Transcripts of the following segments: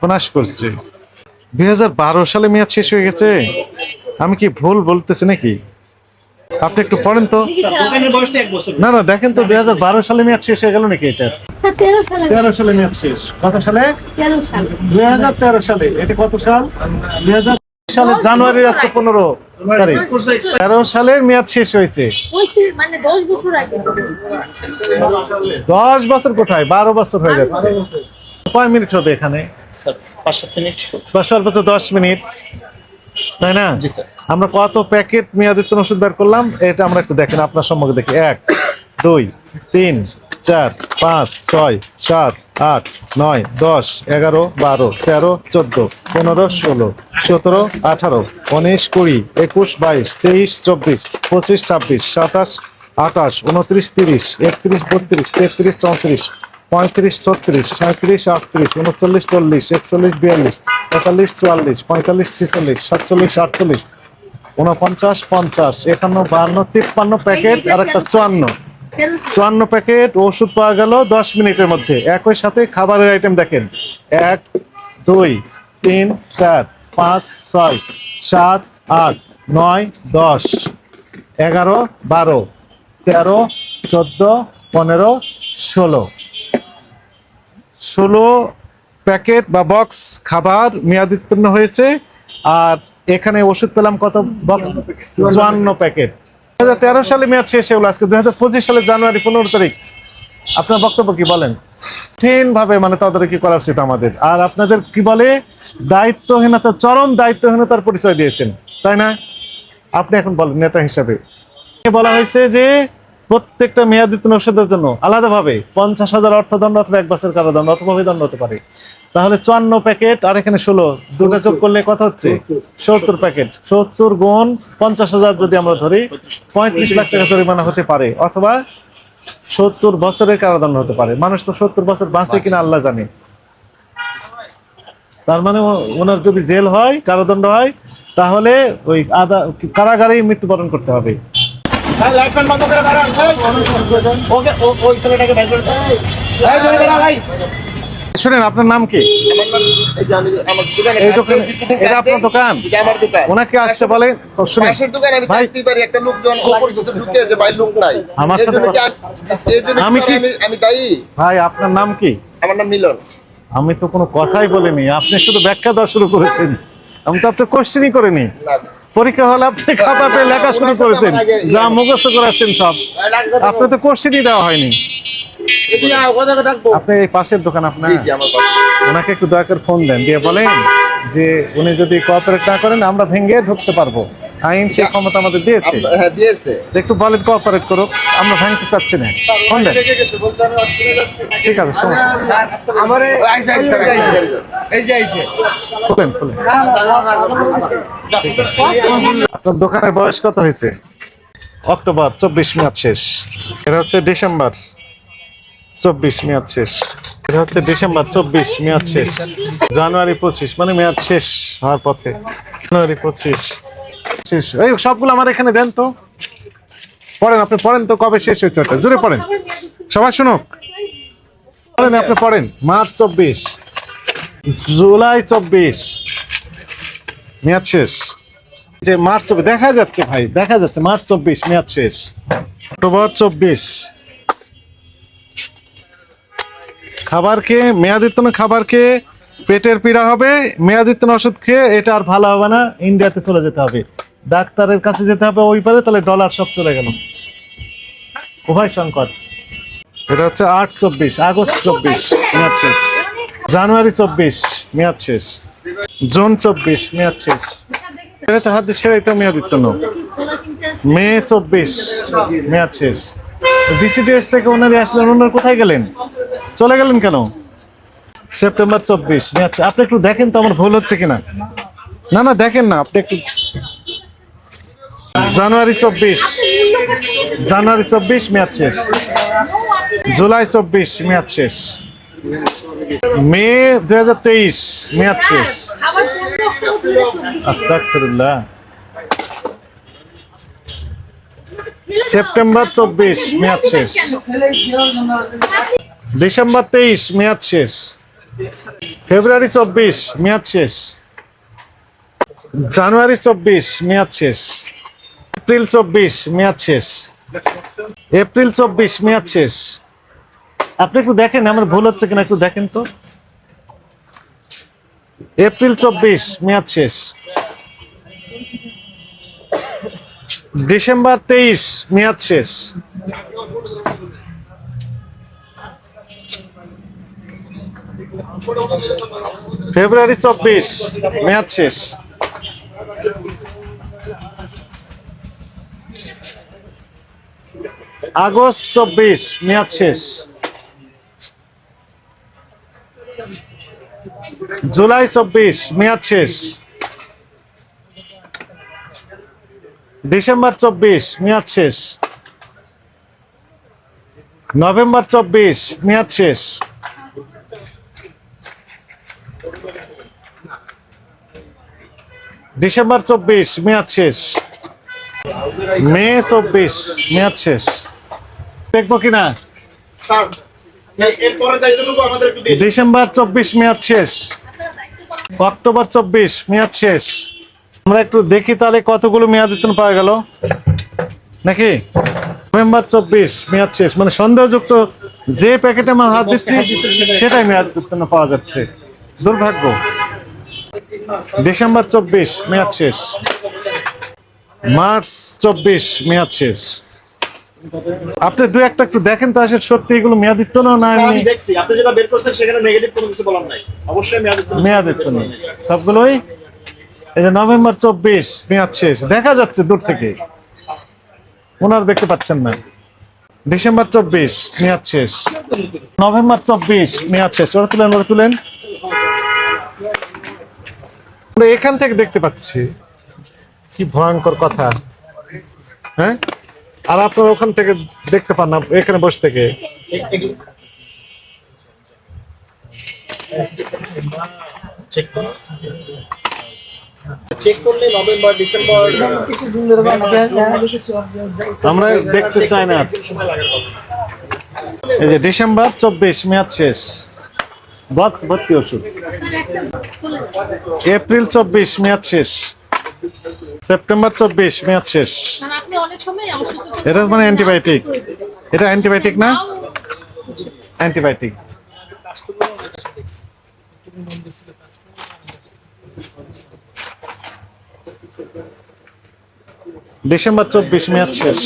সর্বনাশ করছে। দুই হাজার বারো সালে মেয়াদ শেষ হয়ে গেছে। আমি কি ভুল বলতেছি নাকি? আপনি একটু পড়েন তো। না না দেখেন তো দুই সালে মেয়াদ শেষ হয়ে গেল নাকি এটা? তেরো সালে। মেয়াদ শেষ। কত সালে? দুই হাজার তেরো সালে। এটা কত সাল? দুই হাজার সালের জানুয়ারির আজকে পনেরো তারিখ। তেরো সালের মেয়াদ শেষ হয়েছে। মানে দশ বছর দশ বছর কোথায়? বারো বছর হয়ে যাচ্ছে। কয় মিনিট হবে এখানে? বা সর্বোচ্চ দশ মিনিট। তাই না? আমরা কত প্যাকেট মেয়াদিত্ব ওষুধ বের করলাম? এটা আমরা একটু দেখেন আপনার সম্মুখে দেখি। এক দুই তিন চার পাঁচ ছয় সাত আট নয় দশ এগারো বারো তেরো চোদ্দ পনেরো ষোলো সতেরো আঠারো উনিশ কুড়ি একুশ বাইশ তেইশ চব্বিশ পঁচিশ ছাব্বিশ সাতাশ আঠাশ উনত্রিশ তিরিশ একত্রিশ বত্রিশ তেত্রিশ চৌত্রিশ পঁয়ত্রিশ ছত্রিশ সাঁত্রিশ আটত্রিশ উনচল্লিশ চল্লিশ একচল্লিশ বিয়াল্লিশ তেতাল্লিশ চুয়াল্লিশ পঁয়তাল্লিশ ছেচল্লিশ সাতচল্লিশ আটচল্লিশ উনপঞ্চাশ পঞ্চাশ একান্ন বাহান্ন তিপ্পান্ন প্যাকেট আর একটা চুয়ান্ন। চুয়ান্ন প্যাকেট ওষুধ পাওয়া গেল দশ মিনিটের মধ্যে। একই সাথে খাবারের আইটেম দেখেন। এক দুই তিন চার পাঁচ ছয় সাত আট নয় দশ এগারো বারো তেরো চোদ্দ পনেরো ষোলো। ষোলো প্যাকেট বা বক্স খাবার মেয়াদোত্তীর্ণ হয়েছে। আর এখানে ওষুধ পেলাম কত বক্স? চুয়ান্ন প্যাকেট। দু হাজার তেরো সালে মেয়াদ শেষ হলো আজকে দু হাজার পঁচিশ সালের জানুয়ারি পনেরো তারিখ। আপনার বক্তব্য কি বলেন? কঠিন ভাবে মানে তদারকি করা উচিত আমাদের। আর আপনাদের কি বলে? দায়িত্বহীনতা, চরম দায়িত্বহীনতার পরিচয় দিয়েছেন। তাই না? আপনি এখন বলেন, নেতা হিসাবে। বলা হয়েছে যে প্রত্যেকটা মেয়াদিত্ব ওষুধের জন্য আলাদাভাবে পঞ্চাশ হাজার অর্থদণ্ড অথবা এক বছর কারাদণ্ড অথবা অভিদণ্ড হতে পারে। তাহলে চুয়ান্ন প্যাকেট আর এখানে ষোলো। দুটো যোগ করলে কত হচ্ছে? সত্তর প্যাকেট। সত্তর গুণ পঞ্চাশ হাজার যদি আমরা ধরি, পঁয়ত্রিশ লাখ টাকা জরিমানা হতে পারে অথবা সত্তর বছরের কারাদণ্ড হতে পারে। মানুষ তো সত্তর বছর বাঁচে কিনা আল্লাহ জানে। তার মানে ওনার যদি জেল হয়, কারাদণ্ড হয়, তাহলে ওই আদা কারাগারেই মৃত্যুবরণ করতে হবে। শুনেন আপনার নাম কি? এটা আপনার দোকান? ওনাকে আসতে বলে শুনেন। ভাই পারি একটা লোকজন অপরিচিত ঢুকে যে ভাই লোক নাই। আমার সাথে জন্য কথা- কি আজ- এই জন্য কি আমি কি- আমি আমি দায়ী? ভাই আপনার নাম কি? আমার নাম মিলন। আমি তো কোনো কথাই বলিনি। আপনি শুধু ব্যাখ্যা দেওয়া শুরু করেছেন। আমি তো আপনার কোশ্চেনই করিনি। না। পরীক্ষা হলে আপনি খাতাতে লেখা শুরু করেছেন। যা মুখস্থ করে আসছেন সব। আপনি তো কোশ্চেনই দেওয়া হয়নি। আপনি এই পাশের দোকান আপনার। ওনাকে একটু দয়া করে ফোন দেন দিয়ে বলেন যে উনি যদি কোঅপারেট না করেন আমরা ভেঙে ঢুকতে পারব। আইন সেই ক্ষমতা আমাদের দিয়েছে। হ্যাঁ দিয়েছে। একটু বলেন কোঅপারেট করুক আমরা ভাঙতে চাচ্ছি না। ফোন দেন ঠিক আছে আইসে স্যার, আইসে, আইসে। খোলেন খোলেন। আপনার দোকানের বয়স কত হয়েছে? অক্টোবর চব্বিশ মেয়াদ শেষ। এটা হচ্ছে ডিসেম্বর চব্বিশ মেয়াদ শেষ। এটা হচ্ছে ডিসেম্বর চব্বিশ মেয়াদ শেষ। জানুয়ারি পঁচিশ মানে মেয়াদ শেষ হওয়ার পথে। জানুয়ারি পঁচিশ। শেষ। এই সবগুলো আমার এখানে দেন তো। পড়েন, আপনি পড়েন তো কবে শেষ হয়েছে ওটা? জোরে পড়েন। সবাই শুনুক। পড়েন, আপনি পড়েন। মার্চ চব্বিশ। জুলাই চব্বিশ। মেয়াদ শেষ। যে মার্চ চব্বিশ, দেখা যাচ্ছে ভাই, দেখা যাচ্ছে। মার্চ চব্বিশ, মেয়াদ শেষ। অক্টোবর চব্বিশ। খাবারকে মেয়াদিত্তন খাবারকে পেটের পীড়া হবে, মেয়াদিত্তন ওষুধ খেয়ে এটা আর ভালো হবে না, ইন্ডিয়াতে চলে যেতে হবে। ডাক্তারের কাছে যেতে হবে ওই পারে, তাহলে ডলার সব চলে গেল। উভয় সংকট। এটা হচ্ছে আট চব্বিশ, আগস্ট চব্বিশ, মেয়াদ শেষ। জানুয়ারি চব্বিশ, মেয়াদ শেষ। জুন চব্বিশ, মেয়াদ শেষ। এটা তো হাত সেরাই তো ন খোলা মে চব্বিশ, মেয়াদ শেষ। বিসিডিএস থেকে ওনারা আসলেন, ওনার কোথায় গেলেন? চলে গেলেন কেন? সেপ্টেম্বর চব্বিশ, মেয়াদ আপনি একটু দেখেন তো আমার ভুল হচ্ছে কিনা। না না, দেখেন না, আপনি একটু জানুয়ারি চব্বিশ। জানুয়ারি চব্বিশ, মেয়াদ শেষ। জুলাই চব্বিশ, মেয়াদ শেষ। মে দুই হাজার তেইশ, মেয়াদ শেষ। আস্তাগফিরুল্লাহ। সেপ্টেম্বর চব্বিশ, মেয়াদ শেষ। ডিসেম্বর তেইশ, মেয়াদ শেষ। ফেব্রুয়ারি চব্বিশ, মেয়াদ শেষ। জানুয়ারি চব্বিশ, মেয়াদ শেষ। এপ্রিল চব্বিশ, মেয়াদ শেষ। এপ্রিল চব্বিশ, মেয়াদ শেষ। আপনি একটু দেখেন, আমার ভুল হচ্ছে কিনা একটু দেখেন তো। এপ্রিল চব্বিশ, মেয়াদ শেষ। ডিসেম্বর তেইশ, মেয়াদ শেষ। ফেব্রুয়ারি চব্বিশ, মেয়াদ শেষ। আগস্ট চব্বিশ, মেয়াদ শেষ। জুলাই চব্বিশ, মেয়াদ শেষ। ডিসেম্বর চব্বিশ, মেয়াদ শেষ। নভেম্বর চব্বিশ, মেয়াদ শেষ। ডিসেম্বর চব্বিশ, মেয়াদ শেষ। মে চব্বিশ, মেয়াদ শেষ। দেখব কিনা। ডিসেম্বর চব্বিশ মেয়াদ শেষ। অক্টোবর চব্বিশ মেয়াদ শেষ। আমরা একটু দেখি তাহলে কতগুলো মেয়াদ উত্তীর্ণ পাওয়া গেল। নাকি? নভেম্বর চব্বিশ মেয়াদ শেষ। মানে সন্দেহযুক্ত যে প্যাকেটে আমার হাত দিচ্ছি সেটাই মেয়াদ উত্তীর্ণ পাওয়া যাচ্ছে। দুর্ভাগ্য। ডিসেম্বর চব্বিশ মেয়াদ শেষ। মার্চ চব্বিশ মেয়াদ শেষ। আপনি দু একটা একটু দেখেন তো আসলে সত্যি এগুলো মেয়াদ উত্তীর্ণ না স্যার, আমি দেখছি। আপনি যেটা বের করছেন সেখানে নেগেটিভ কোনো কিছু বলার নাই। অবশ্যই মেয়াদ উত্তীর্ণ। মেয়াদ উত্তীর্ণ সবগুলোই? এই যে নভেম্বর চব্বিশ মেয়াদ শেষ। দেখা যাচ্ছে দূর থেকে। ওনার দেখতে পাচ্ছেন না। ডিসেম্বর চব্বিশ মেয়াদ শেষ। নভেম্বর চব্বিশ মেয়াদ শেষ। ওরা তুলেন ওরা তুলেন। আমরা এখান থেকে দেখতে পাচ্ছি। কি ভয়ঙ্কর কথা। হ্যাঁ? আর আপনারা ওখান থেকে দেখতে পান না এখানে বসে থেকে। চেক চেক করলে নভেম্বর ডিসেম্বর আমরা দেখতে চাই না। এই যে ডিসেম্বর চব্বিশ মেয়াদ শেষ। বক্স ভর্তি ওষুধ। এপ্রিল চব্বিশ মেয়াদ শেষ। সেপ্টেম্বর চব্বিশ মেয়াদ শেষ। ওষুধ এটা মানে অ্যান্টিবায়োটিক এটা অ্যান্টিবায়োটিক না? অ্যান্টিবায়োটিক ডিসেম্বর চব্বিশ মেয়াদ শেষ।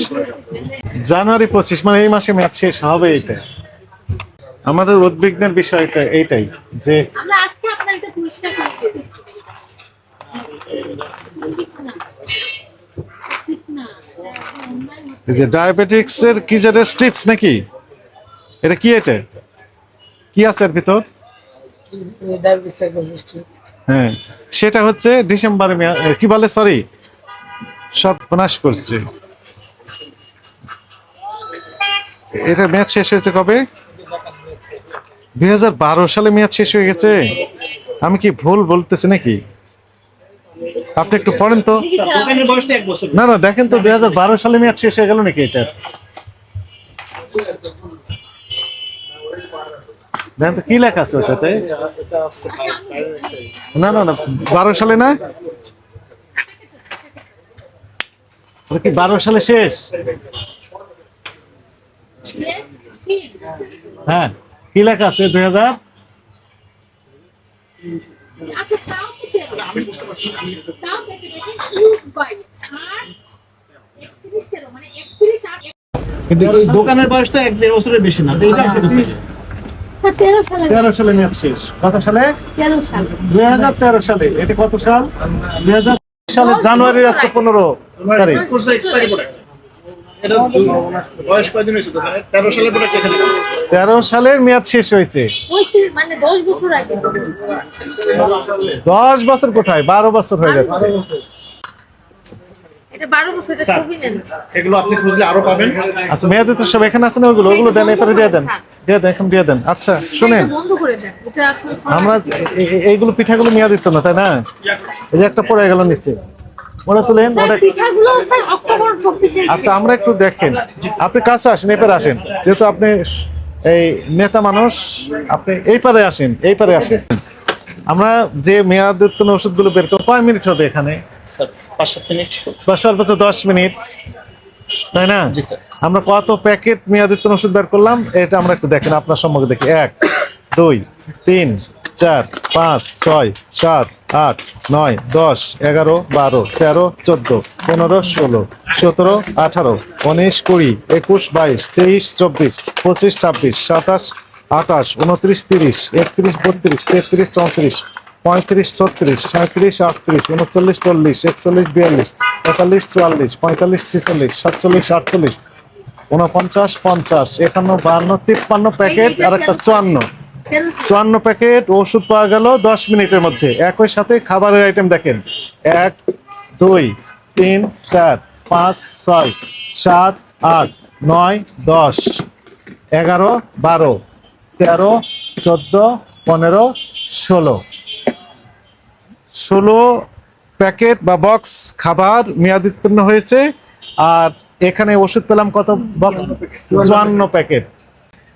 জানুয়ারি পঁচিশ মানে এই মাসে মেয়াদ শেষ হবে এইটা। আমাদের উদ্বিগ্নের বিষয়টা এইটাই যে এই যে ডায়াবেটিক্স এর কি যে স্ট্রিপস নাকি? এটা কি এটা? কি আছে এর ভিতর? হ্যাঁ সেটা হচ্ছে ডিসেম্বরে কি বলে সরি সব নাশ করছে। এটা ম্যাচ শেষ হয়েছে কবে? দুই হাজার বারো সালে মেয়াদ শেষ হয়ে গেছে। আমি কি ভুল বলতেছি নাকি? আপনি একটু পড়েন তো। না না দেখেন তো দুই হাজার বারো সালে মেয়াদ শেষ হয়ে গেল নাকি এটা? দেখেন তো কি লেখা আছে ওটাতে? না না না বারো সালে না? কি বারো সালে শেষ? হ্যাঁ কি লেখা আছে দুই হাজার? আচ্ছা তাও থেকে তাও থেকে দেখেন ইউজ বাই আর 31 তেরো মানে 31 আর কিন্তু এই দোকানের বয়স তো এক দেড় বছরের বেশি না তো এটা আসলে তেরো সালে তেরো সালে মেয়াদ শেষ। কত সালে? দুই হাজার তেরো সালে। এটা কত সাল? দুই হাজার সালে জানুয়ারির আজকে পনেরো তারিখ। এটা বয়স কয়দিন হয়েছে? তেরো এখানে তেরো সালের মেয়াদ শেষ হয়েছে। মানে দশ বছর আগে। দশ বছর কোথায়? বারো বছর হয়ে যাচ্ছে। এটা বারো বছর এটা স্যার। ছবি নেন। এগুলো আপনি খুঁজলে আরও পাবেন। আচ্ছা মেয়াদ তো সব এখানে আছে না ওগুলো? ওগুলো দেন এরপরে দিয়ে দেন। দিয়ে দেন এখন দিয়ে দেন। আচ্ছা শুনেন। এটা বন্ধ করে দেন। এটা আসলে আমরা এইগুলো পিঠাগুলো মেয়াদ না তাই না? এই যে একটা পড়ে গেল ওরা তুলেন আচ্ছা আমরা একটু দেখেন। আপনি কাছে আসেন এরপরে আসেন। যেহেতু আপনি এই নেতা মানুষ আপনি এই পারে আসেন এই পারে আসেন। আমরা যে মেয়াদোত্তন উত্তীর্ণ ওষুধগুলো বের করব কয় মিনিট হবে এখানে? বা সর্বোচ্চ দশ মিনিট। তাই না? আমরা কত প্যাকেট মেয়াদোত্তন ওষুধ বের করলাম এটা আমরা একটু দেখেন আপনার সম্মুখে দেখি। এক দুই, তিন, চার, পাঁচ, ছয়, সাত, আট, নয়, দশ, এগারো, বারো, তেরো, চোদ্দ, পনেরো, ষোলো, সতেরো, আঠারো, উনিশ, কুড়ি, একুশ, বাইশ, তেইশ, চব্বিশ, পঁচিশ, ছাব্বিশ, সাতাশ, আঠাশ, উনত্রিশ, তিরিশ, একত্রিশ, বত্রিশ, তেত্রিশ, চৌত্রিশ, পঁয়ত্রিশ, ছত্রিশ সাঁত্রিশ আটত্রিশ, উনচল্লিশ, চল্লিশ, একচল্লিশ, বিয়াল্লিশ, তেতাল্লিশ, চুয়াল্লিশ, পঁয়তাল্লিশ, ছেচল্লিশ, সাতচল্লিশ, আটচল্লিশ উনপঞ্চাশ পঞ্চাশ, একান্ন, বাহান্ন, তিপ্পান্ন প্যাকেট আর একটা চুয়ান্ন। চুয়ান্ন প্যাকেট ওষুধ পাওয়া গেল দশ মিনিটের মধ্যে। একই সাথে খাবারের আইটেম দেখেন। এক, দুই, তিন, চার, পাঁচ, ছয়, সাত, আট, নয়, দশ, এগারো, বারো, তেরো, চোদ্দ, পনেরো, ষোলো। ষোলো প্যাকেট বা বক্স খাবার মেয়াদোত্তীর্ণ হয়েছে। আর এখানে ওষুধ পেলাম কত বক্স চুয়ান্ন প্যাকেট।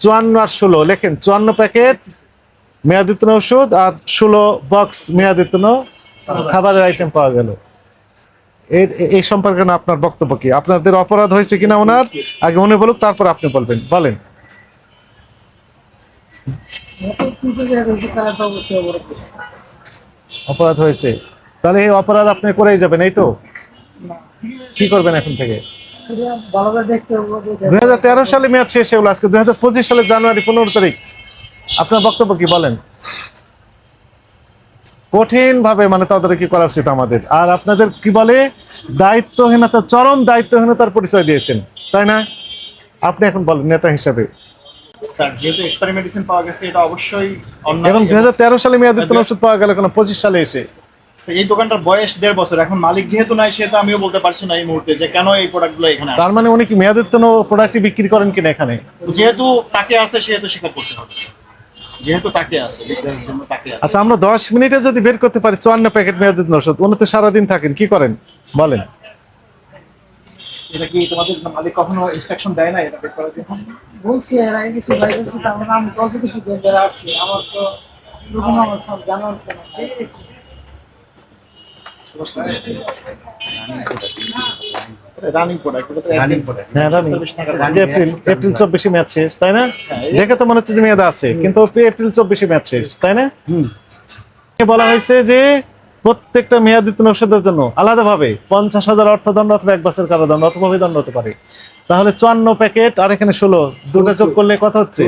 চুয়ান্ন আর ষোলো। লেখেন, চুয়ান্ন প্যাকেট মেয়াদোত্তীর্ণ ওষুধ আর ষোলো বক্স মেয়াদোত্তীর্ণ খাবারের আইটেম পাওয়া গেল। এই সম্পর্কে না আপনার বক্তব্য কি? আপনাদের অপরাধ হয়েছে কিনা ওনার? আগে উনি বলুক, তারপর আপনি বলবেন। বলেন। অপরাধ হয়েছে। তাহলে এই অপরাধ আপনি করেই যাবেন, এই তো? কি করবেন এখন থেকে? দুই হাজার তেরো সালে মেয়াদ শেষ হলো আজকে দুই হাজার পঁচিশ সালের জানুয়ারি পনেরো তারিখ। আপনার বক্তব্য কি বলেন? কঠিন ভাবে মানে তদারকি করা উচিত আমাদের। আর আপনাদের কি বলে? দায়িত্বহীনতা চরম দায়িত্বহীনতার পরিচয় দিয়েছেন। তাই না? আপনি এখন বলেন নেতা হিসাবে। স্যার যেহেতু এক্সপায়ারি মেডিসিন পাওয়া গেছে এটা অবশ্যই এবং দুই হাজার তেরো সালে মেয়াদোত্তীর্ণ ওষুধ পাওয়া গেল কেন পঁচিশ সালে এসে এই দোকানটার বয়স দেড় বছর। এখন মালিক যেহেতু নাই সেহেতু আমিও বলতে পারছি না এই মুহূর্তে যে কেন এই প্রোডাক্টগুলো এখানে তার মানে উনি কি মেয়াদোত্তীর্ণ প্রোডাক্টটি বিক্রি করেন কিনা এখানে? যেহেতু তাকে আছে সেহেতু স্বীকার করতে হবে। যেহেতু তাকে আছে জন্য আচ্ছা আমরা দশ মিনিটে যদি বের করতে পারি চুয়ান্ন প্যাকেট মেয়াদোত্তীর্ণ ওষুধ উনি তো সারাদিন থাকেন কি করেন? বলেন। এটা কি তোমাদের মালিক কখনো ইনস্ট্রাকশন দেয় না এটা বের করার জন্য? বলছি এর আগে কিছু ভাই বলছি তারপর আমি অল্প কিছু আসছি আমার তো এরকম আমার সব জানা হচ্ছে না রানিং প্রোডাক্ট রানিং প্রোডাক্ট হ্যাঁ রানি এপ্রিল এপ্রিল চব্বিশে ম্যাচ শেষ তাই না? দেখে তো মনে হচ্ছে যে মেয়াদ আছে কিন্তু এপ্রিল চব্বিশে ম্যাচ শেষ তাই না? বলা হয়েছে যে প্রত্যেকটা মেয়াদিত্তীর্ণ ওষুধের জন্য আলাদাভাবে পঞ্চাশ হাজার অর্থদণ্ড অথবা এক বছর কারাদণ্ড অথবা অভিদণ্ড হতে পারে। তাহলে চুয়ান্ন প্যাকেট আর এখানে ষোলো দুটো যোগ করলে কত হচ্ছে?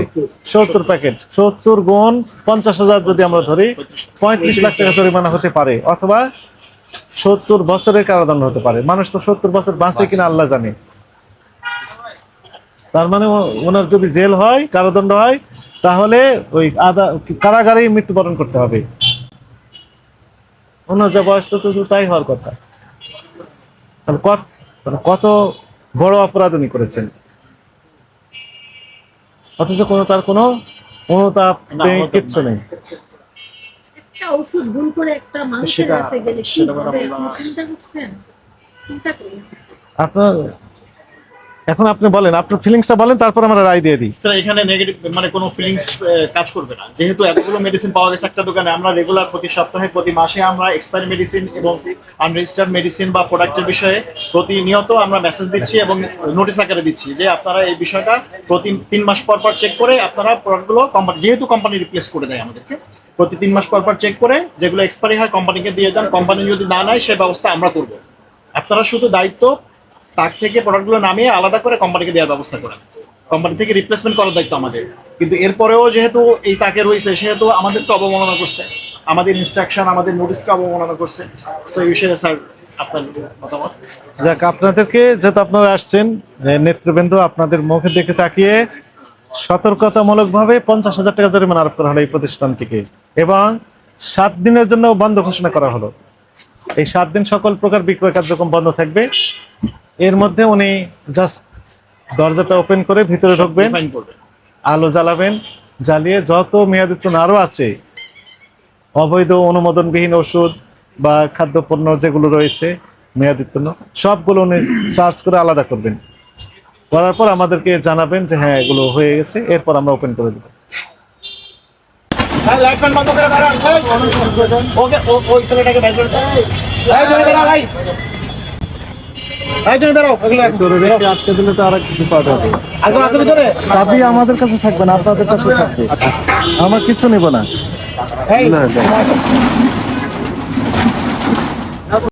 সত্তর প্যাকেট। সত্তর গুণ পঞ্চাশ হাজার যদি আমরা ধরি পঁয়ত্রিশ লাখ টাকা জরিমানা হতে পারে অথবা সত্তর বছরের কারাদণ্ড হতে পারে। মানুষ তো সত্তর বছর বাঁচে কিনা আল্লাহ জানে। তার মানে ওনার যদি জেল হয় কারাদণ্ড হয় তাহলে ওই আদা কারাগারেই মৃত্যুবরণ করতে হবে। ওনার যা বয়স তো তাই হওয়ার কথা। তাহলে কত কত বড় অপরাধ উনি করেছেন? অথচ কোনো তার কোনো অনুতাপ নেই, কিচ্ছু নেই। একটা ওষুধ ভুল করে একটা মানুষের কাছে গেলে কি হবে? চিন্তা করছেন? চিন্তা করুন। আপনার এখন আপনি বলেন আপনার ফিলিংসটা বলেন তারপর আমরা রায় দিয়ে দিই। স্যার এখানে নেগেটিভ মানে কোনো ফিলিংস কাজ করবে না। যেহেতু এতগুলো মেডিসিন পাওয়া গেছে একটা দোকানে আমরা রেগুলার প্রতি সপ্তাহে প্রতি মাসে আমরা এক্সপায়ারি মেডিসিন এবং আনরেজিস্টার্ড মেডিসিন বা প্রোডাক্টের বিষয়ে প্রতিনিয়ত আমরা মেসেজ দিচ্ছি এবং নোটিশ আকারে দিচ্ছি যে আপনারা এই বিষয়টা প্রতি তিন মাস পর পর চেক করে আপনারা প্রোডাক্টগুলো কোম্পানি যেহেতু কোম্পানি রিপ্লেস করে দেয় আমাদেরকে প্রতি তিন মাস পর পর চেক করে যেগুলো এক্সপায়ারি হয় কোম্পানিকে দিয়ে দেন। কোম্পানি যদি না নেয়, সে ব্যবস্থা আমরা করব। আপনারা শুধু দায়িত্ব তাক থেকে প্রোডাক্টগুলো নামিয়ে আলাদা করে কোম্পানিকে দেওয়ার ব্যবস্থা করেন। কোম্পানি থেকে রিপ্লেসমেন্ট করার দায়িত্ব আমাদের। কিন্তু এরপরেও যেহেতু এই তাকে রয়েছে, সেহেতু আমাদেরকে অবমাননা করছে। আমাদের ইনস্ট্রাকশন আমাদের নোটিশকে অবমাননা করছে। সেই বিষয়ে স্যার, আপনার মতামত? যাক, আপনাদেরকে যেহেতু আপনারা আসছেন নেতৃবৃন্দ আপনাদের মুখে দেখে তাকিয়ে সতর্কতামূলকভাবে পঞ্চাশ হাজার টাকা জরিমানা আরোপ করা হলো এই প্রতিষ্ঠানটিকে এবং সাত দিনের জন্য বন্ধ ঘোষণা করা হলো। এই সাত দিন সকল প্রকার বিক্রয় কার্যক্রম বন্ধ থাকবে। এর মধ্যে উনি জাস্ট দরজাটা ওপেন করে ভিতরে ঢুকবেন আলো জ্বালাবেন জ্বালিয়ে যত মেয়াদিত্বন আরও আছে অবৈধ অনুমোদনবিহীন ওষুধ বা খাদ্যপণ্য যেগুলো রয়েছে মেয়াদিত্বন সবগুলো উনি সার্চ করে আলাদা করবেন। করার পর আমাদেরকে জানাবেন যে হ্যাঁ এগুলো হয়ে গেছে। এরপর আমরা ওপেন করে দেবো। ভিতরে চাবি আমাদের কাছে থাকবে না আপনাদের কাছে থাকবে। আমরা কিছু নিব না।